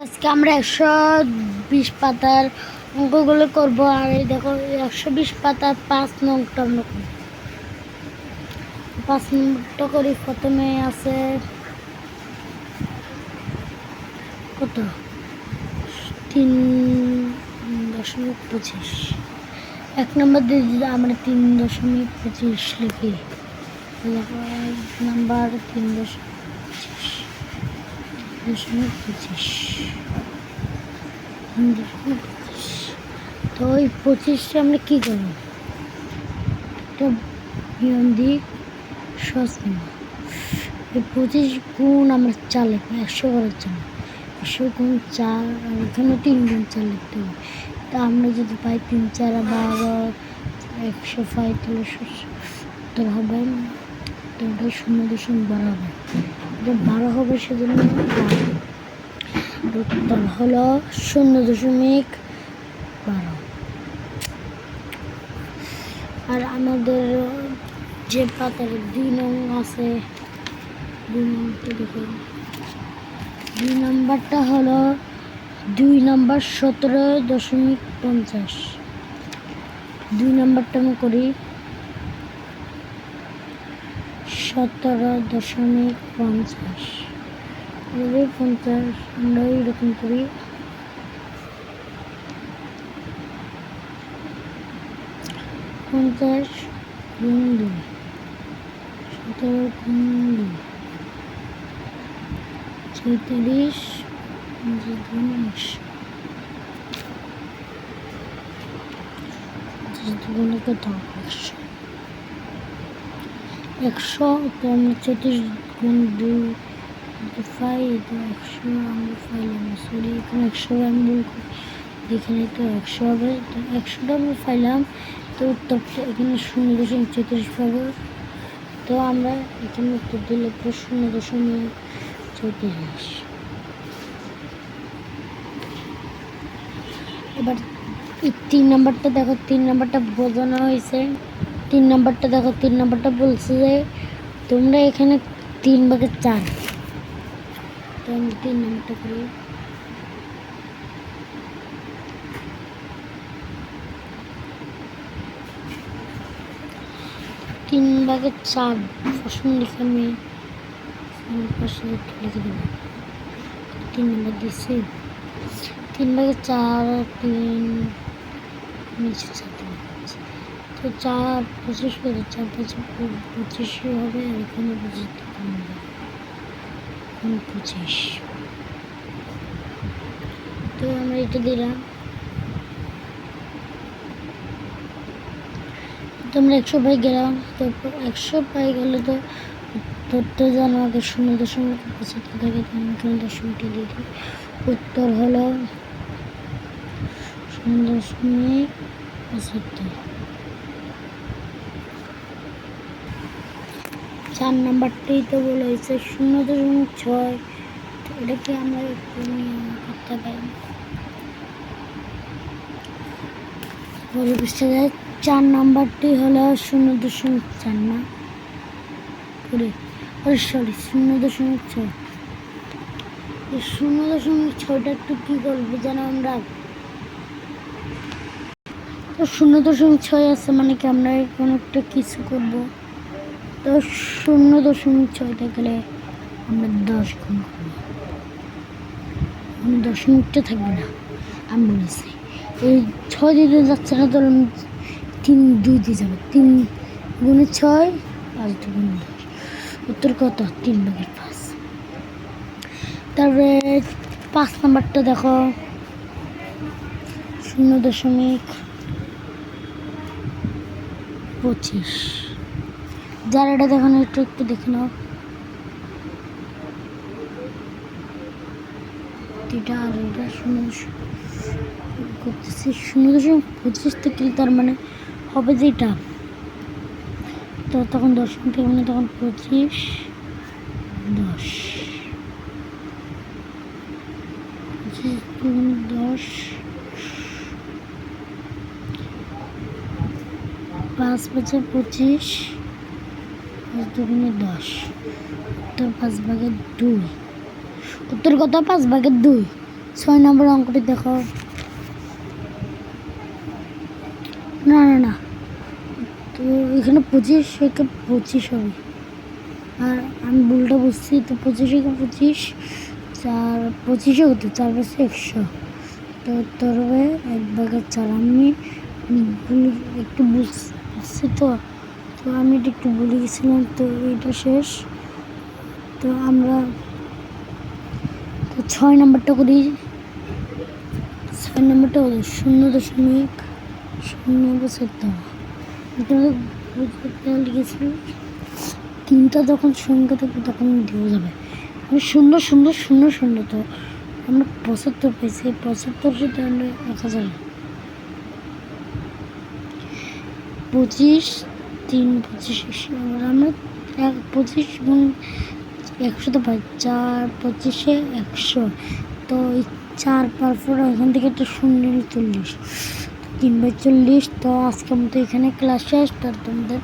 আজকে আমরা একশো বিশ পাতার অঙ্কগুলো করব, আর এই দেখো, একশো বিশ পাতার পাঁচ নংটা আমরা পাঁচ নম্বরটা করি, প্রথমে আছে কত? তিন দশমিক পঁচিশ। এক নম্বর দিয়ে আমরা তিন দশমিক পঁচিশ লিখি নাম্বার তিন দশমিক পঁচিশ। দশমিক পঁচিশ দশমিক পঁচিশ। তো ওই পঁচিশটা আমরা কী করব? একটা নিয়ম দিই নিয়ম এই পঁচিশ গুণ আমরা চার লিখব, একশো করার জন্য একশো গুণ চার, আর এখানে তিন গুণ চার লিখতে হবে। তা আমরা যদি পাই তিন, চার বারো, একশো পাই তাহলে সত্তর হবে। তো ওটা শূন্য দশমিক বারো এটা বারো হবে সেজন্য উত্তর হলো শূন্য দশমিক বারো। আর আমাদের যে পাতার দুই নং আছে, দুই নম্বরটা দেখুন দুই নম্বরটা হলো দুই নম্বর সতেরো দশমিক পঞ্চাশ। দুই নম্বরটা আমি করি সতেরো দশমিক পঞ্চাশ। এভাবে পঞ্চাশ আমরা এরকম করি। পঞ্চাশ গুণ দুই, সতেরো গুণ দুই। ছয়ত্রিশ পঞ্চাশ গুণ একশো পঞ্চাশ কত? একশো। একশো তো ছত্রিশ গুণ দুই ফাই, তো একশো আমরা ফাইলাম সরি এখানে একশো আমি ভুল এখানে তো, একশো হবে, তো একশোটা আমরা ফাইলাম। তো উত্তরটা এখানে শূন্য দশমিক চৌত্রিশ পাবো। তো আমরা এখানে উত্তর দিলে তো শূন্য দশমিক চৌত্রিশ এবার তিন নাম্বারটা দেখো, তিন নাম্বারটা বোঝানো হয়েছে। তিন নাম্বারটা দেখো, তিন নাম্বারটা বলছে যে তোমরা এখানে তিন ভাগের চার। তো আমি তিন নাম্বারটা করি। তিন ভাগের চার, প্রশ্ন লিখে আমি পাশে লিখে দেবো। তিন নম্বর দিচ্ছি তিন ভাগের চার, তিন নিচে চার। তো চার পঁচিশ করে চার পঁচিশ পঁচিশে হবে আর এখানে পঁচিশ পঁচিশ তো আমরা এটা দিলাম। তোমরা একশো পাই গেলাম। তারপর একশো পাই গেলে তো উত্তরটা জানো আগে শূন্য দশমিক পঁচাত্তর থাকে, তো আমি এখানে দশমিকটা দিয়ে দিই। উত্তর হলো শূন্য দশমিক পঁচাত্তর। চার নাম্বারটাই তো বলা হয়েছে শূন্য দশমিক ছয়। তো এটা কি আমরা একটু করতে পারি? চার নাম্বারটি হলো শূন্য দশমিক চার না? করে সরি শূন্য দশমিক ছয়। শূন্য দশমিক ছয়টা একটু কী করব যেন আমরা তো শূন্য দশমিক ছয় আছে মানে কি আমরা কোনো একটা কিছু করব? তো শূন্য দশমিক ছয়টা গেলে আমরা দশ গুণ মানে দশমিকটা থাকবে না আমি বলেছি এই ছয় দিতে যাচ্ছে না তো তিন, দুই দিয়ে যাবে। তিন গুণে ছয়, পাঁচ দুগুণ দশ। উত্তর কত? তিন ভাগের পাঁচ। তারপরে পাঁচ নাম্বারটা দেখো। শূন্য দশমিক পঁচিশ। যার এটা দেখানো একটু একটু দেখে নাও। এটা করতেছি পঁচিশ থেকে তার মানে হবে যেটা তো তখন দশমিক থেকে মানে তখন পঁচিশ, দশ। দশ, পাঁচ পাঁচে পঁচিশ। দুগুণে দশ, উত্তর পাঁচ ভাগের দুই, উত্তর কত পাঁচ ভাগের দুই, ছয় নম্বর অঙ্কটি দেখো। না না না, তো এখানে পঁচিশ, একে পঁচিশ হবে। আর আমি ভুলটা বুঝছি, তো পঁচিশ, একে পঁচিশ, চার পঁচিশে হতো, চার পাশে একশো। তো তোর হবে এক ভাগের চার, আমি ভুল, একটু বুঝছি তো। তো আমি এটা একটু ভুলে গেছিলাম, তো এটা শেষ। তো আমরা তো ছয় নম্বরটা করি। ছয় নম্বরটা হলো শূন্য দশমিক শূন্য পঁচাত্তর। লিখেছিল তিনটা যখন সংখ্যা থাকবে তখন দেওয়া যাবে। মানে শূন্য শূন্য শূন্য শূন্য তো আমরা পঁচাত্তর পেয়েছি। পঁচাত্তর সাথে আমরা এক হাজার পঁচিশ তিন পঁচিশ, আমরা এক পঁচিশ গুণ একশো তো পাই, চার পঁচিশে একশো। তো এই চার পার পর এখান থেকে একটা শূন্য চল্লিশ। তিন বাই চল্লিশ, তো আজকের মতো এখানে ক্লাস শেষ তো তোমাদের